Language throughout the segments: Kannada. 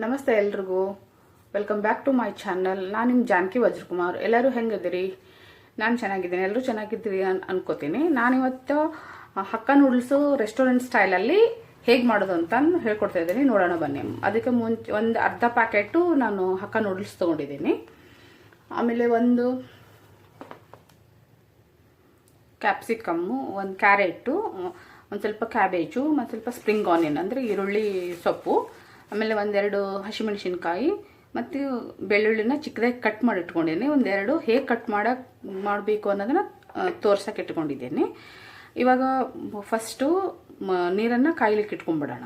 ನಮಸ್ತೆ ಎಲ್ರಿಗೂ. Welcome back to my channel ನಾನು ನಿಮ್ಮ ಜಾನಕಿ ವಜ್ರಕುಮಾರ್. ಎಲ್ಲರೂ ಹೆಂಗಿದ್ದೀರಿ? ನಾನು ಚೆನ್ನಾಗಿದ್ದೀನಿ. ಎಲ್ಲರೂ ಚೆನ್ನಾಗಿದ್ದೀರಿ ಅನ್, ಅನ್ಕೋತೀನಿ. ನಾನಿವತ್ತು ಹಕ್ಕ ನೂಡಲ್ಸು ರೆಸ್ಟೋರೆಂಟ್ ಸ್ಟೈಲಲ್ಲಿ ಹೇಗೆ ಮಾಡೋದು ಅಂತ ಹೇಳ್ಕೊಡ್ತಾ ಇದ್ದೀನಿ. ನೋಡೋಣ ಬನ್ನಿ. ಅದಕ್ಕೆ ಮುಂಚೆ ಒಂದು ಅರ್ಧ ಪ್ಯಾಕೆಟು ನಾನು ಹಕ್ಕ ನೂಡಲ್ಸ್ ತೊಗೊಂಡಿದ್ದೀನಿ. ಆಮೇಲೆ ಒಂದು ಕ್ಯಾಪ್ಸಿಕಮ್ಮು ಒಂದು ಕ್ಯಾರೆಟು ಒಂದು ಸ್ವಲ್ಪ ಕ್ಯಾಬೇಜು ಮತ್ತು ಸ್ವಲ್ಪ ಸ್ಪ್ರಿಂಗ್ ಆನಿಯನ್ ಅಂದರೆ ಈರುಳ್ಳಿ ಸೊಪ್ಪು. ಆಮೇಲೆ ಒಂದೆರಡು ಹಸಿಮೆಣಸಿನ್ಕಾಯಿ ಮತ್ತು ಬೆಳ್ಳುಳ್ಳಿನ ಚಿಕ್ಕದಾಗಿ ಕಟ್ ಮಾಡಿ ಇಟ್ಕೊಂಡಿದ್ದೀನಿ ಒಂದೆರಡು ಹೇಗೆ ಕಟ್ ಮಾಡೋಕೆ ಮಾಡಬೇಕು ಅನ್ನೋದನ್ನು ತೋರ್ಸೋಕೆ ಇಟ್ಕೊಂಡಿದ್ದೀನಿ. ಇವಾಗ ಫಸ್ಟು ನೀರನ್ನು ಕಾಯ್ಲಿಕ್ಕೆ ಇಟ್ಕೊಂಡ್ಬಿಡೋಣ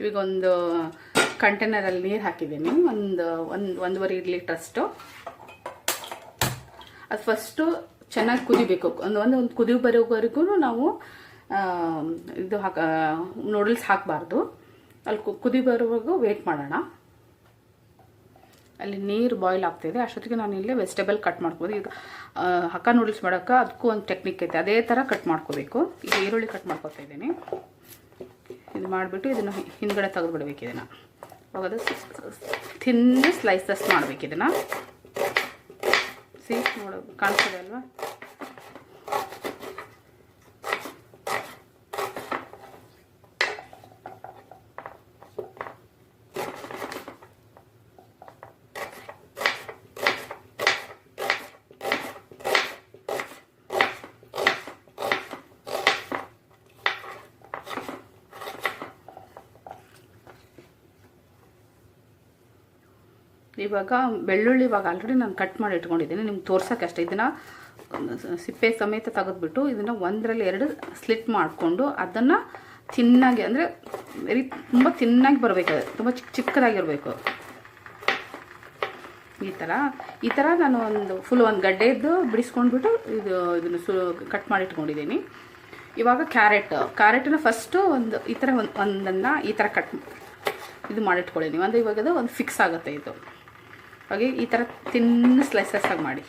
ಇವಾಗ ಒಂದು ಕಂಟೈನರಲ್ಲಿ ನೀರು ಹಾಕಿದ್ದೀನಿ. ಒಂದು ಒಂದು, ಒಂದೂವರೆ ಲೀಟ್ರಷ್ಟು ಅದು ಫಸ್ಟು ಚೆನ್ನಾಗಿ ಕುದಿಬೇಕು. ಒಂದು ಒಂದು ಒಂದು ಕುದಿ ಬರೋವರೆಗೂ ನಾವು ಇದು ಹಾಕ ನೂಡಲ್ಸ್ ಹಾಕಬಾರ್ದು. ಅಲ್ಲಿ ಕುದಿ ಬರುವಾಗ ವೇಟ್ ಮಾಡೋಣ. ಅಲ್ಲಿ ನೀರು ಬಾಯ್ಲ್ ಆಗ್ತಿದೆ ಅಷ್ಟೊತ್ತಿಗೆ ನಾನು ಇಲ್ಲೇ ವೆಜಿಟೇಬಲ್ ಕಟ್ ಮಾಡ್ಬೋದು ಈಗ ಹಕ್ಕ ನೂಡಲ್ಸ್ ಮಾಡೋಕ್ಕೆ ಅದಕ್ಕೂ ಒಂದು ಟೆಕ್ನಿಕ್ ಐತೆ. ಅದೇ ಥರ ಕಟ್ ಮಾಡ್ಕೋಬೇಕು. ಈಗ ಈರುಳ್ಳಿ ಕಟ್ ಮಾಡ್ಕೊತಾ ಇದ್ದೀನಿ. ಇದು ಮಾಡಿಬಿಟ್ಟು ಇದನ್ನು ಹಿಂದ್ಗಡೆ ತೆಗೆದುಬಿಡ್ಬೇಕು ಇದನ್ನು. ಅವಾಗ ಅದು ಥಿನ್ ಸ್ಲೈಸಸ್ ಮಾಡಬೇಕು ಇದನ್ನು. ಸಿ ನೋಡೋ ಕಾಣಿಸ್ತದೆ ಅಲ್ವಾ? ಇವಾಗ ಬೆಳ್ಳುಳ್ಳಿ ಇವಾಗ ಆಲ್ರೆಡಿ ನಾನು ಕಟ್ ಮಾಡಿ ಇಟ್ಕೊಂಡಿದ್ದೀನಿ. ನಿಮ್ಗೆ ತೋರ್ಸೋಕೆ ಅಷ್ಟೇ. ಇದನ್ನು ಸಿಪ್ಪೆ ಸಮೇತ ತೆಗೆದ್ಬಿಟ್ಟು ಇದನ್ನು ಒಂದರಲ್ಲಿ ಎರಡು ಸ್ಲಿಟ್ ಮಾಡಿಕೊಂಡು ಅದನ್ನು ತಿನ್ನಾಗಿ, ಅಂದರೆ ವೆರಿ ತುಂಬ ತಿನ್ನಾಗಿ ಬರಬೇಕು ತುಂಬ ಚಿಕ್ಕ ಚಿಕ್ಕದಾಗಿರಬೇಕು. ಈ ಥರ ಈ ಥರ ನಾನು ಒಂದು ಫುಲ್ ಒಂದು ಗಡ್ಡೆದ್ದು ಬಿಡಿಸ್ಕೊಂಡ್ಬಿಟ್ಟು ಇದು, ಇದನ್ನು ಸು ಕಟ್ ಮಾಡಿ ಇಟ್ಕೊಂಡಿದ್ದೀನಿ. ಇವಾಗ ಕ್ಯಾರೆಟ್ ಕ್ಯಾರೆಟನ್ನು ಫಸ್ಟು ಒಂದು, ಈ ಥರ ಒಂದು, ಒಂದನ್ನು ಈ ಥರ ಕಟ್ ಇದು ಮಾಡಿಟ್ಕೊಳ್ಳಿ ಅಂದರೆ ಇವಾಗ ಅದು ಒಂದು ಫಿಕ್ಸ್ ಆಗುತ್ತೆ ಇದು. ಹಾಗೆ ಈ ಥರ ತಿನ್ನ ಸ್ಲೈಸಸ್ ಆಗಿ ಮಾಡಿ.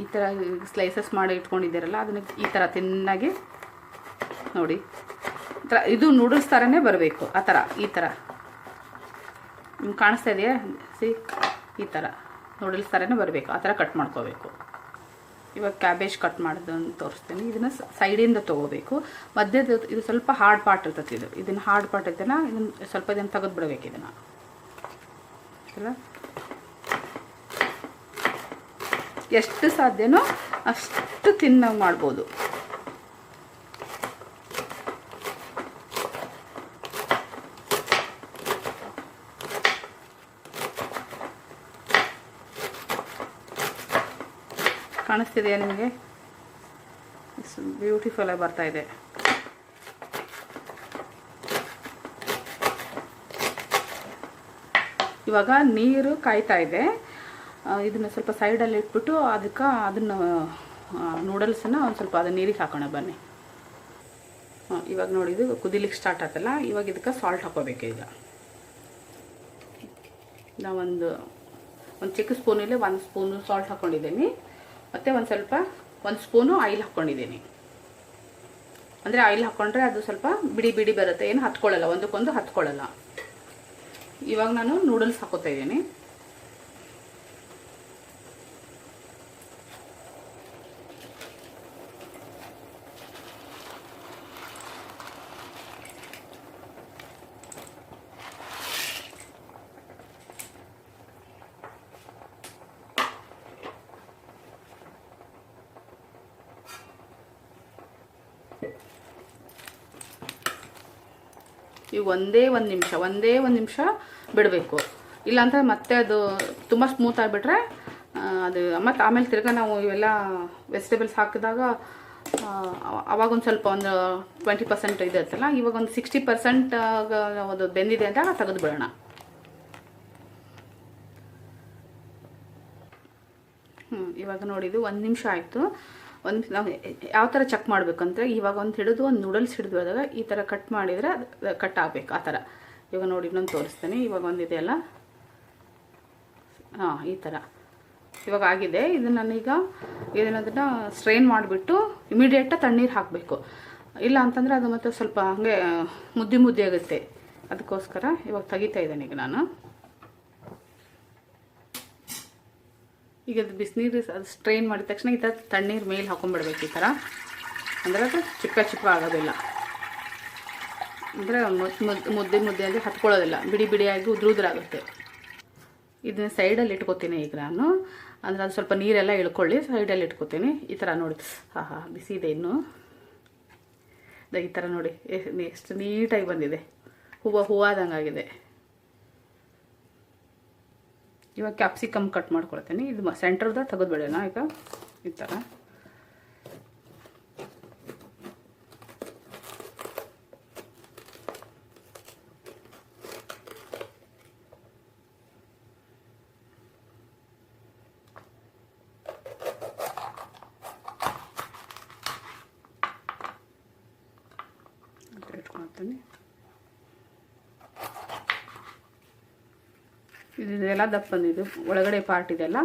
ಈ ಥರ ಸ್ಲೈಸಸ್ ಮಾಡಿ ಇಟ್ಕೊಂಡಿದ್ದೀರಲ್ಲ, ಅದನ್ನ ಈ ಥರ ತಿನ್ನಾಗಿ ನೋಡಿ. ಥರ ಇದು ನೂಡಲ್ಸ್ ಥರನೇ ಬರಬೇಕು, ಆ ಥರ ಈ ಥರ ನಿಮ್ಗೆ ಕಾಣಿಸ್ತಾ ಇದೆಯಾ? ಸಿ, ಈ ಥರ ನೂಡಲ್ಸ್ ಥರನೇ ಬರಬೇಕು, ಆ ಥರ ಕಟ್ ಮಾಡ್ಕೋಬೇಕು. ಇವಾಗ ಕ್ಯಾಬೇಜ್ ಕಟ್ ಮಾಡೋದನ್ನು ತೋರಿಸ್ತೀನಿ. ಇದನ್ನು ಸೈಡಿಂದ ತೊಗೋಬೇಕು. ಮಧ್ಯದ ಇದು ಸ್ವಲ್ಪ ಹಾರ್ಡ್ ಪಾರ್ಟ್ ಇರ್ತೈತಿ ಇದು. ಇದನ್ನು ಹಾರ್ಡ್ ಪಾರ್ಟ್ ಐತೆನ ಇದನ್ನು ಸ್ವಲ್ಪ ಇದನ್ನು ತೆಗೆದು ಬಿಡಬೇಕು ಇದನ್ನು. ಅಲ್ಲ ಎಷ್ಟು ಸಾಧ್ಯನೋ ಅಷ್ಟು ತಿನ್ನಂಗೆ ಮಾಡ್ಬೋದು. ಕಾಣಿಸ್ತಿದೆಯಾ ನಿಮಗೆ? ಬ್ಯೂಟಿಫುಲ್ ಆಗಿ ಬರ್ತಾ ಇದೆ. ಇವಾಗ ನೀರು ಕಾಯ್ತಾ ಇದೆ. ಇದನ್ನು ಸ್ವಲ್ಪ ಸೈಡಲ್ಲಿ ಇಟ್ಬಿಟ್ಟು ಅದಕ್ಕೆ ಅದನ್ನು ನೂಡಲ್ಸನ್ನು ಒಂದು ಸ್ವಲ್ಪ ಅದನ್ನ ನೀರಿಗೆ ಹಾಕೋಣ ಬನ್ನಿ. ಇವಾಗ ನೋಡಿ ಇದು ಕುದಿಲಿಕ್ಕೆ ಸ್ಟಾರ್ಟ್ ಆಯ್ತಲ್ಲ ಇವಾಗ ಇದಕ್ಕೆ ಸಾಲ್ಟ್ ಹಾಕೋಬೇಕು ಈಗ. ನಾವೊಂದು ಒಂದು ಚಿಕ್ಕ ಸ್ಪೂನಲ್ಲಿ ಒಂದು ಸ್ಪೂನು ಸಾಲ್ಟ್ ಹಾಕ್ಕೊಂಡಿದ್ದೀನಿ ಮತ್ತು ಒಂದು ಸ್ವಲ್ಪ ಒಂದು ಸ್ಪೂನು ಆಯಿಲ್ ಹಾಕ್ಕೊಂಡಿದ್ದೀನಿ ಅಂದರೆ ಆಯಿಲ್ ಹಾಕ್ಕೊಂಡ್ರೆ ಅದು ಸ್ವಲ್ಪ ಬಿಡಿ ಬಿಡಿ ಬರುತ್ತೆ. ಏನು ಹತ್ಕೊಳ್ಳಲ್ಲ, ಒಂದಕ್ಕೊಂದು ಹತ್ಕೊಳ್ಳಲ್ಲ. ಇವಾಗ ನಾನು ನೂಡಲ್ಸ್ ಹಾಕೋತಾ ಇದ್ದೀನಿ. ಈಗ ಒಂದೇ ಒಂದು ನಿಮಿಷ, ಒಂದೇ ಒಂದು ನಿಮಿಷ ಬಿಡಬೇಕು. ಇಲ್ಲಾಂದ್ರೆ ಮತ್ತೆ ಅದು ತುಂಬ ಸ್ಮೂತ್ ಆಗಿಬಿಟ್ರೆ ಅದು, ಮತ್ತು ಆಮೇಲೆ ತಿರ್ಗಾ ನಾವು ಇವೆಲ್ಲ ವೆಜಿಟೇಬಲ್ಸ್ ಹಾಕಿದಾಗ ಅವಾಗ ಒಂದು ಸ್ವಲ್ಪ ಒಂದು ಟ್ವೆಂಟಿ ಪರ್ಸೆಂಟ್ ಇರುತ್ತಲ್ಲ, ಇವಾಗ ಒಂದು ಸಿಕ್ಸ್ಟಿ ಪರ್ಸೆಂಟ್ ಅದು ಬೆಂದಿದೆ ಅಂತ ತೆಗೆದು ಬಿಡೋಣ ಹ್ಞೂ ಇವಾಗ ನೋಡಿದ್ದು ಒಂದು ನಿಮಿಷ ಆಯಿತು. ಒಂದು ನಾವು ಯಾವ ಥರ ಚೆಕ್ ಮಾಡಬೇಕಂದ್ರೆ ಇವಾಗ ಒಂದು ಹಿಡಿದು ಒಂದು ನೂಡಲ್ಸ್ ಹಿಡಿದು ಹೋದಾಗ ಈ ಥರ ಕಟ್ ಮಾಡಿದರೆ ಅದು ಕಟ್ ಆಗಬೇಕು ಆ ಥರ ಇವಾಗ ನೋಡಿ ಇನ್ನೊಂದು ತೋರಿಸ್ತೇನೆ. ಇವಾಗ ಒಂದಿದೆಯಲ್ಲ ಹಾಂ, ಈ ಥರ ಇವಾಗ ಆಗಿದೆ. ಇದನ್ನು ನಾನೀಗ ಏನಾದ್ರೂ ಸ್ಟ್ರೈನ್ ಮಾಡಿಬಿಟ್ಟು ಇಮಿಡಿಯೇಟಾಗಿ ತಣ್ಣೀರು ಹಾಕಬೇಕು. ಇಲ್ಲ ಅಂತಂದರೆ ಅದು ಮತ್ತೆ ಸ್ವಲ್ಪ ಹಾಗೆ ಮುದ್ದಿ ಮುದ್ದೆ ಆಗುತ್ತೆ. ಅದಕ್ಕೋಸ್ಕರ ಇವಾಗ ತೆಗಿತಾ ಇದ್ದೇನೆ ಈಗ ನಾನು. ಈಗ ಅದು ಬಿಸಿನೀರು ಅದು ಸ್ಟ್ರೈನ್ ಮಾಡಿದ ತಕ್ಷಣ ಈ ಥರ ತಣ್ಣೀರು ಮೇಲೆ ಹಾಕೊಂಡ್ಬಿಡ್ಬೇಕು ಈ ಥರ. ಅಂದರೆ ಅದು ಚಿಕ್ಕ ಚಿಕ್ಕ ಆಗೋದಿಲ್ಲ. ಅಂದರೆ ಮುದ್ದೆ ಮುದ್ದೆ ಅಂದರೆ ಹತ್ಕೊಳ್ಳೋದಿಲ್ಲ. ಬಿಡಿ ಬಿಡಿಯಾಗಿ ಉದ್ರ ಉದ್ರಾಗುತ್ತೆ ಇದನ್ನ ಸೈಡಲ್ಲಿ ಇಟ್ಕೋತೀನಿ ಈಗ ನಾನು. ಅಂದರೆ ಅದು ಸ್ವಲ್ಪ ನೀರೆಲ್ಲ ಇಳ್ಕೊಳ್ಳಿ ಸೈಡಲ್ಲಿ ಇಟ್ಕೋತೀನಿ. ಈ ಥರ ನೋಡಿ. ಹಾಂ ಹಾಂ, ಬಿಸಿ ಇದೆ ಇನ್ನು. ಈ ಥರ ನೋಡಿ. ಎಷ್ಟು ನೀಟಾಗಿ ಬಂದಿದೆ. ಹೂವು ಹೂವಾದಂಗಾಗಿದೆ. ಇವಾಗ ಕ್ಯಾಪ್ಸಿಕಮ್ ಕಟ್ ಮಾಡ್ಕೊಳ್ತೀನಿ. ಇದು ಸೆಂಟ್ರದ ತೆಗೆದ್ಬಿಡೋಣ ಈಗ. ಈ ಥರ ಈ ಥರ ಇಟ್ಕೊಳ್ತೀನಿ ಇದು ಇದೆಲ್ಲ ದಪ್ಪ ಬಂದಿದ್ದು ಒಳಗಡೆ ಪಾರ್ಟ್ ಇದೆಲ್ಲ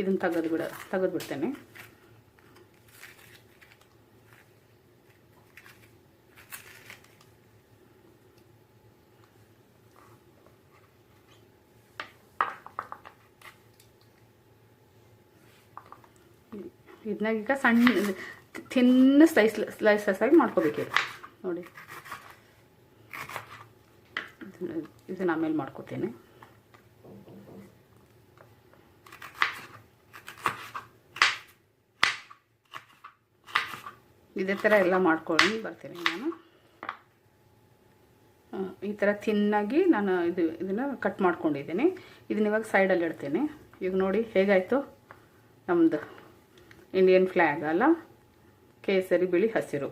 ಇದನ್ನು ತೆಗೆದು ಬಿಡ ತೆಗೆದು ಬಿಡ್ತೇನೆ. ಇದನ್ನ ಈಗ ಸಣ್ಣ ತಿನ್ನ ಸ್ಲೈಸ್ ಸ್ಲೈಸಸ್ ಆಗಿ ಮಾಡ್ಕೋಬೇಕು ಇದು. ನೋಡಿ. ಇದನ್ನ ಇದನ್ನ ಆಮೇಲೆ ಮಾಡ್ಕೋತೀನಿ. ಇದೇ ಥರ ಎಲ್ಲ ಮಾಡ್ಕೊಂಡು ಬರ್ತೀನಿ ನಾನು. ಈ ಥರ ತಿನ್ನಾಗಿ ನಾನು ಇದು, ಇದನ್ನು ಕಟ್ ಮಾಡ್ಕೊಂಡಿದ್ದೀನಿ. ಇದನ್ನ ಇವಾಗ ಸೈಡಲ್ಲಿ ಇಡ್ತೀನಿ. ಈಗ ನೋಡಿ ಹೇಗಾಯಿತು? ನಮ್ಮದು ಇಂಡಿಯನ್ ಫ್ಲ್ಯಾಗ್ ಅಲ್ಲ? ಕೇಸರಿ ಬಿಳಿ ಹಸಿರು.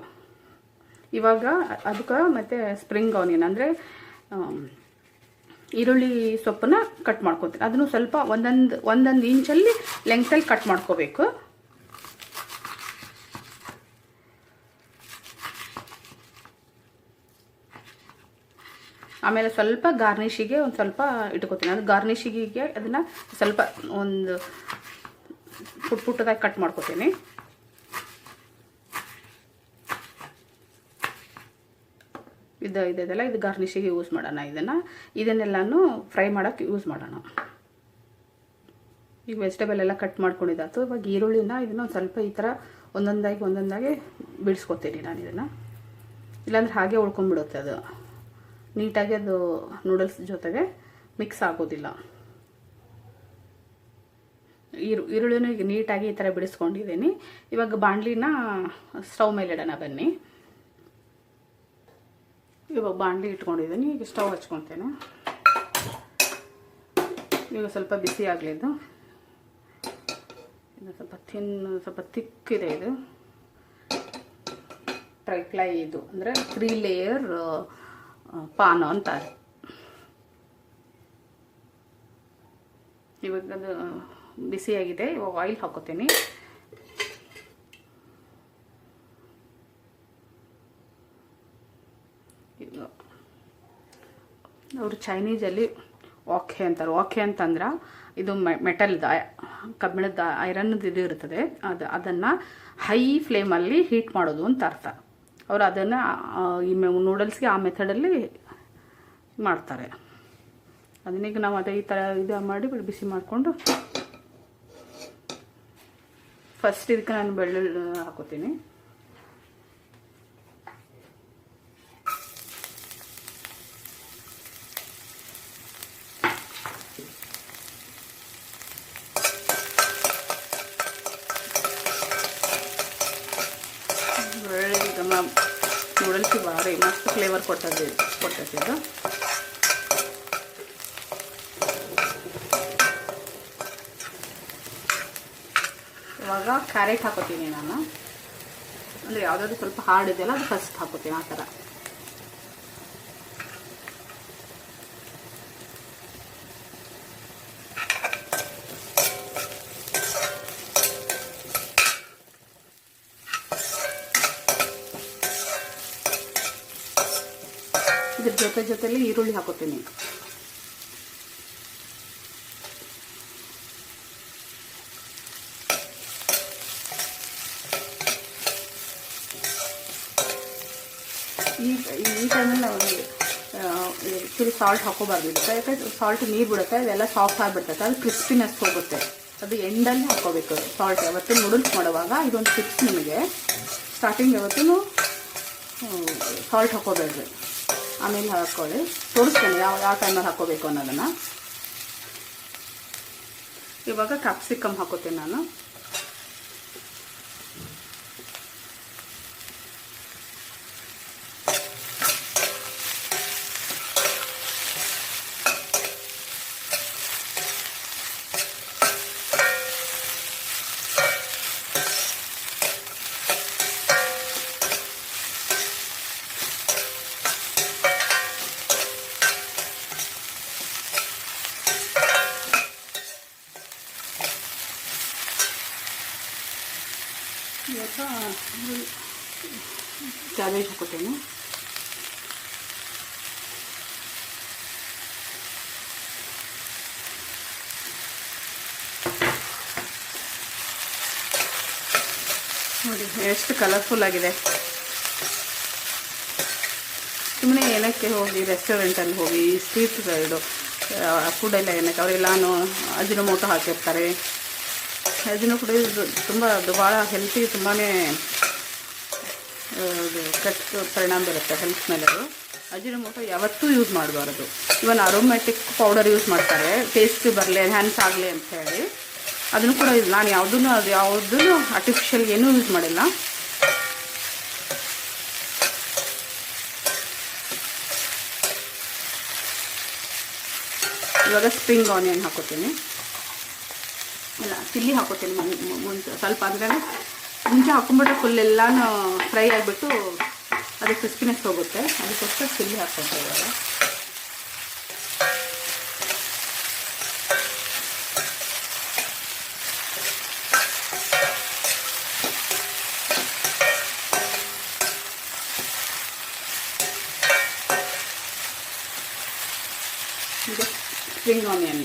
ಇವಾಗ ಅದಕ್ಕೆ ಮತ್ತು ಸ್ಪ್ರಿಂಗ್ ಆನಿಯನ್ ಅಂದರೆ ಈರುಳ್ಳಿ ಸೊಪ್ಪನ್ನ ಕಟ್ ಮಾಡ್ಕೊತೀನಿ. ಅದನ್ನು ಸ್ವಲ್ಪ ಒಂದೊಂದು ಒಂದೊಂದು ಇಂಚಲ್ಲಿ ಲೆಂಗ್ತಲ್ಲಿ ಕಟ್ ಮಾಡ್ಕೋಬೇಕು. ಆಮೇಲೆ ಸ್ವಲ್ಪ ಗಾರ್ನಿಷಿಗೆ ಒಂದು ಸ್ವಲ್ಪ ಇಟ್ಕೋತೀನಿ. ಅದು ಗಾರ್ನಿಷಿಗೆ ಅದನ್ನು ಸ್ವಲ್ಪ ಒಂದು ಪುಟ್ ಪುಟ್ಟದಾಗಿ ಕಟ್ ಮಾಡ್ಕೋತೀನಿ. ಇದು ಇದೆಲ್ಲ ಇದು ಗಾರ್ನಿಶಿಗೆ ಯೂಸ್ ಮಾಡೋಣ ಇದನ್ನು. ಇದನ್ನೆಲ್ಲನೂ ಫ್ರೈ ಮಾಡೋಕ್ಕೆ ಯೂಸ್ ಮಾಡೋಣ. ಈಗ ವೆಜಿಟೇಬಲ್ ಎಲ್ಲ ಕಟ್ ಮಾಡ್ಕೊಂಡಿದ್ದಾತು. ಇವಾಗ ಈರುಳ್ಳಿನ ಇದನ್ನ ಒಂದು ಸ್ವಲ್ಪ ಈ ಥರ ಒಂದೊಂದಾಗಿ ಒಂದೊಂದಾಗಿ ಬಿಡಿಸ್ಕೊತೀನಿ ನಾನು ಇದನ್ನು. ಇಲ್ಲಾಂದ್ರೆ ಹಾಗೆ ಉಳ್ಕೊಂಡ್ಬಿಡುತ್ತೆ ಅದು. ನೀಟಾಗಿ ಅದು ನೂಡಲ್ಸ್ ಜೊತೆಗೆ ಮಿಕ್ಸ್ ಆಗೋದಿಲ್ಲ. ಈರು, ಈರುಳ್ಳಿನೂ ಈಗ ನೀಟಾಗಿ ಈ ಥರ ಬಿಡಿಸ್ಕೊಂಡಿದ್ದೀನಿ. ಇವಾಗ ಬಾಣಲಿನ ಸ್ಟವ್ ಮೇಲೆ ಇಡೋಣ ಬನ್ನಿ. ಇವಾಗ ಬಾಣಲಿ ಇಟ್ಕೊಂಡಿದ್ದೀನಿ, ಈಗ ಸ್ಟವ್ ಹಚ್ಕೊತೇನೆ ಈಗ ಸ್ವಲ್ಪ ಬಿಸಿ ಆಗಲಿದ್ದು ಇದು. ಸ್ವಲ್ಪ ಥಿನ್, ಸ್ವಲ್ಪ ತಿಕ್ಕಿದೆ ಇದು ಟ್ರೈಪ್ಲೈ ಇದು. ಅಂದರೆ ತ್ರೀ ಲೇಯರ್ ಪಾನ ಅಂತಾರೆ. ಇವಾಗ ಅದು ಬಿಸಿಯಾಗಿದೆ ಇವಾಗ ಆಯಿಲ್ ಹಾಕೋತೀನಿ. ಅವರು ಚೈನೀಸಲ್ಲಿ ವಾಕೆ ಅಂತಾರೆ. ವಾಕೆ ಅಂತಂದ್ರೆ ಇದು ಮೆಟಲ್ದ ಕಬ್ಬಿಣದ ಐರನ್ದು ಇದು ಇರ್ತದೆ. ಅದು, ಅದನ್ನು ಹೈ ಫ್ಲೇಮಲ್ಲಿ ಹೀಟ್ ಮಾಡೋದು ಅಂತ ಅರ್ಥ. ಅವರು ಅದನ್ನು ಈ ನೂಡಲ್ಸ್ಗೆ ಆ ಮೆಥಡಲ್ಲಿ ಮಾಡ್ತಾರೆ. ಅದನ್ನೀಗ ನಾವು ಅದೇ ಈ ಥರ ಇದು ಮಾಡಿ ಬಿಸಿ ಮಾಡಿಕೊಂಡು ಫಸ್ಟ್ ಇದಕ್ಕೆ ನಾನು ಬೆಳ್ಳುಳ್ಳಿ ಹಾಕೋತೀನಿ ಒಳ್ಳೆ ನಮ್ಮ ಭಾರಿ ಮಸ್ತ್ ಫ್ಲೇವರ್ ಕೊಟ್ಟದ್ದು ಕೊಟ್ಟದ್ದು ಇವಾಗ ಕ್ಯಾರೆಟ್ ಹಾಕೋತೀನಿ ನಾನು. ಅಂದರೆ ಯಾವುದಾದ್ರು ಸ್ವಲ್ಪ ಹಾರ್ಡ್ ಇದೆಯಲ್ಲ ಅದು ಫಸ್ಟ್ ಹಾಕೋತೀನಿ, ಆ ಥರ ಇದು ಜೊತೆ ಜೊತೆಲಿ ಈರುಳ್ಳಿ ಹಾಕೋತೀನಿ. ಈ ಈ ಟೈಮಲ್ಲಿ ನಾವು ಆ್ಯಕ್ಚುಲಿ ಸಾಲ್ಟ್ ಹಾಕೋಬಾರ್ದು. ಇದಕ್ಕೆ ಯಾಕಂದ್ರೆ ಸಾಲ್ಟ್ ನೀರು ಬಿಡುತ್ತೆ, ಅದೆಲ್ಲ ಸಾಫ್ಟ್ ಆಗಿಬಿಡ್ತೈತೆ ಅದು ಕ್ರಿಸ್ಪಿನೆಸ್ ಹೋಗುತ್ತೆ. ಅದು ಎಂಡಲ್ಲಿ ಹಾಕೋಬೇಕು ಸಾಲ್ಟ್ ಯಾವತ್ತು ನೂಡಲ್ಸ್ ಮಾಡುವಾಗ ಇದೊಂದು ಟಿಪ್ಸ್ ನಿಮಗೆ. ಸ್ಟಾರ್ಟಿಂಗ್ ಯಾವತ್ತೂ ಸಾಲ್ಟ್ ಹಾಕೋಬೇಡ್ರಿ ಆಮೇಲೆ ಹಾಕ್ಕೊಳ್ಳಿ ತೋರಿಸ್ತೇನೆ ಯಾವ ಯಾವ ಟೈಮಲ್ಲಿ ಹಾಕೋಬೇಕು ಅನ್ನೋದನ್ನು. ಇವಾಗ ಕ್ಯಾಪ್ಸಿಕಮ್ ಹಾಕೋತೀನಿ ನಾನು ಇವಾಗ ಕ್ಯಾಬೇಜ್ ಹಾಕೋತೀನಿ ನೋಡಿ, ಎಷ್ಟು ಕಲರ್ಫುಲ್ ಆಗಿದೆ. ಸುಮ್ಮನೆ ಏನಕ್ಕೆ ಹೋಗಿ ರೆಸ್ಟೋರೆಂಟಲ್ಲಿ ಹೋಗಿ ಸ್ಟ್ರೀಟ್ ಸೈಡು ಎಲ್ಲ ಏನಕ್ಕೆ ಅವರೆಲ್ಲಾನು ಅಜಿನೋಮೋಟೊ ಹಾಕಿರ್ತಾರೆ. ಅಜಿನೋ ಕೂಡ ತುಂಬ, ಅದು ಭಾಳ ಹೆಲ್ತಿ ತುಂಬಾ ಕೆಟ್ಟ ಪರಿಣಾಮ ಬೀರುತ್ತೆ ಹೆಲ್ತ್ ಮೇಲೆ ಅದು. ಅಜಿನೋಮೋಟೊ ಯಾವತ್ತೂ ಯೂಸ್ ಮಾಡಬಾರ್ದು. ಇವನ್ ಅರೋಮ್ಯಾಟಿಕ್ ಪೌಡರ್ ಯೂಸ್ ಮಾಡ್ತಾರೆ. ಟೇಸ್ಟ್ ಬರಲಿ ಹ್ಯಾನ್ಸ್ ಆಗಲಿ ಅಂತ ಹೇಳಿ. ಅದನ್ನು ಕೂಡ ನಾನು ಯಾವುದೂ ಅದು ಯಾವುದೂ ಆರ್ಟಿಫಿಷಿಯಲ್ ಏನೂ ಯೂಸ್ ಮಾಡಿಲ್ಲ. ಇವಾಗ ಸ್ಪ್ರಿಂಗ್ ಆನಿಯನ್ ಹಾಕೋತೀನಿ. ಇಲ್ಲ ಚಿಲ್ಲಿ ಹಾಕೋತೀನಿ ಮುಂಚೆ ಸ್ವಲ್ಪ ಅಂದ್ರೆ ಮುಂಚೆ ಹಾಕೊಂಡ್ಬಿಟ್ರೆ ಫುಲ್ ಎಲ್ಲನೂ ಫ್ರೈ ಆಗಿಬಿಟ್ಟು ಅದು ಕ್ರಿಸ್ಪಿನೆಸ್ ಹೋಗುತ್ತೆ. ಅದಕ್ಕೋಸ್ಕರ ಚಿಲ್ಲಿ ಹಾಕೊತೀವಿ ಇವಾಗ ಈಗ ಸ್ಪ್ರಿಂಗ್ ಆನಿಯನ್.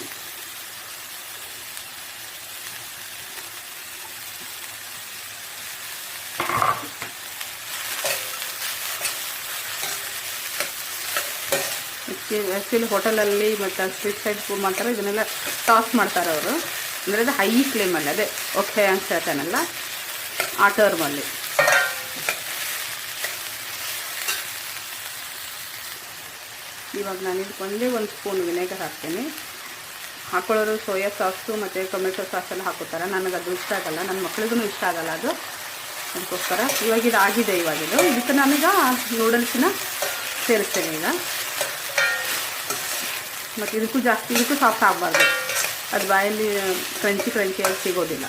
ಆ್ಯಕ್ಚುಲಿ ಹೋಟೆಲಲ್ಲಿ ಮತ್ತು ಸ್ಟ್ರೀಟ್ ಸೈಡ್ ಫುಡ್ ಮಾಡ್ತಾರೆ, ಇದನ್ನೆಲ್ಲ ಟಾಸ್ ಮಾಡ್ತಾರೆ ಅವರು. ಅಂದರೆ ಅದು ಹೈ ಫ್ಲೇಮಲ್ಲಿ ಅದೇ ಓಕೆ ಅಂತ ಹೇಳ್ತಾನಲ್ಲ? ಆ ಟರ್ಮಲ್ಲಿ ಇವಾಗ ನಾನು ಇದಕ್ಕೆ ಒಂದೇ ಒಂದು ಸ್ಪೂನ್ ವಿನೆಗರ್ ಹಾಕ್ತೀನಿ. ಹಾಕೊಳ್ಳೋರು ಸೋಯಾ ಸಾಸು ಮತ್ತು ಟೊಮೆಟೊ ಸಾಸ್ ಎಲ್ಲ ಹಾಕೋತಾರೆ. ನನಗೆ ಅದು ಇಷ್ಟ ಆಗಲ್ಲ. ನನ್ನ ಮಕ್ಳಿಗೂ ಇಷ್ಟ ಆಗಲ್ಲ ಅದು. ಅದಕ್ಕೋಸ್ಕರ ಇವಾಗ ಇದು ಆಗಿದೆ ಇವಾಗ ಇದು. ಇದಕ್ಕೆ ನಾನೀಗ ನೂಡಲ್ಸ್ನ ಸೇರಿಸ್ತೇನೆ ಈಗ. ಮತ್ತು ಇದಕ್ಕೂ ಜಾಸ್ತಿ, ಇದಕ್ಕೂ ಸಾಫ್ಟ್ ಆಗಬಾರ್ದು ಅದು ಬಾಯಲ್ಲಿ ಕ್ರಂಚಿ ಕ್ರಂಚಿಯಾಗಿ ಸಿಗೋದಿಲ್ಲ.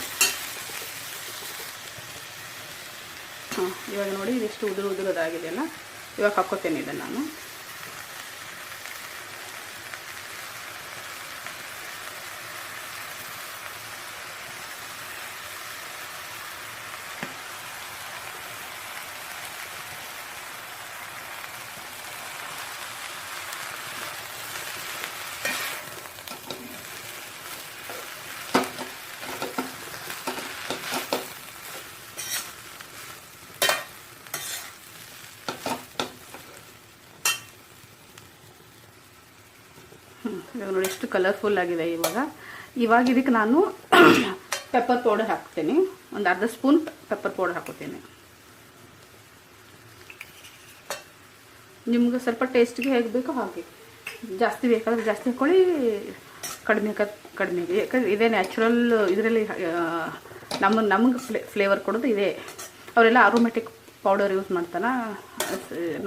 ಹಾಂ, ಇವಾಗ ನೋಡಿ, ಇದಿಷ್ಟು ಉದುರು ಉದುರೋದಾಗಿದೆಯಲ್ಲ ಇವಾಗ ಹಾಕೋತೇನೆ ಇದನ್ನು ನಾನು ಇವಾಗ ನೋಡಿ ಎಷ್ಟು ಕಲರ್ಫುಲ್ ಆಗಿದೆ ಇವಾಗ. ಇವಾಗ ಇದಕ್ಕೆ ನಾನು ಪೆಪ್ಪರ್ ಪೌಡರ್ ಹಾಕ್ತೀನಿ. ಒಂದು ಅರ್ಧ ಸ್ಪೂನ್ ಪೆಪ್ಪರ್ ಪೌಡರ್ ಹಾಕೋತೀನಿ ನಿಮ್ಗೆ ಸ್ವಲ್ಪ ಟೇಸ್ಟಿಗೆ ಹೇಗೆ ಬೇಕೋ ಹಾಗೆ. ಜಾಸ್ತಿ ಬೇಕಾದ್ರೆ ಜಾಸ್ತಿ ಹಾಕ್ಕೊಳ್ಳಿ ಕಡಿಮೆ ಕಡಿಮೆ. ಯಾಕಂದ್ರೆ ಇದೇ ನ್ಯಾಚುರಲ್ ಇದರಲ್ಲಿ ನಮ್ಮ ನಮಗೆ ಫ್ಲೇ ಫ್ಲೇವರ್ ಕೊಡೋದು ಇದೇ. ಅವರೆಲ್ಲ ಆರೋಮೆಟಿಕ್ ಪೌಡರ್ ಯೂಸ್ ಮಾಡ್ತಾನೆ.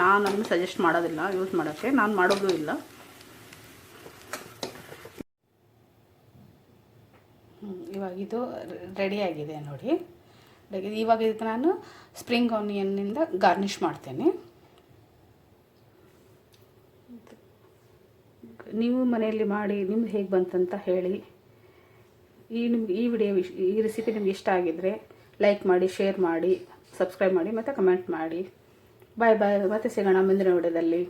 ನಾನು ಅದನ್ನು ಸಜೆಸ್ಟ್ ಮಾಡೋದಿಲ್ಲ ಯೂಸ್ ಮಾಡೋಕ್ಕೆ. ನಾನು ಮಾಡೋದು ಇಲ್ಲ. ಇವಾಗ ಇದು ರೆಡಿಯಾಗಿದೆ ನೋಡಿ. ಇವಾಗ ಇದಕ್ಕೆ ನಾನು ಸ್ಪ್ರಿಂಗ್ ಆನಿಯನ್ನಿಂದ ಗಾರ್ನಿಷ್ ಮಾಡ್ತೇನೆ. ನೀವು ಮನೆಯಲ್ಲಿ ಮಾಡಿ ನಿಮ್ಗೆ ಹೇಗೆ ಬಂತಂತ ಹೇಳಿ. ಈ ನಿಮ್ಗೆ ಈ ವಿಡಿಯೋ ವಿಶ್, ಈ ರೆಸಿಪಿ ನಿಮ್ಗೆ ಇಷ್ಟ ಆಗಿದ್ದರೆ ಲೈಕ್ ಮಾಡಿ ಶೇರ್ ಮಾಡಿ ಸಬ್ಸ್ಕ್ರೈಬ್ ಮಾಡಿ, ಮತ್ತು ಕಮೆಂಟ್ ಮಾಡಿ. ಬಾಯ್ ಬಾಯ್ ಮತ್ತೆ ಸಿಗೋಣ ಮುಂದಿನ ವಿಡಿಯೋದಲ್ಲಿ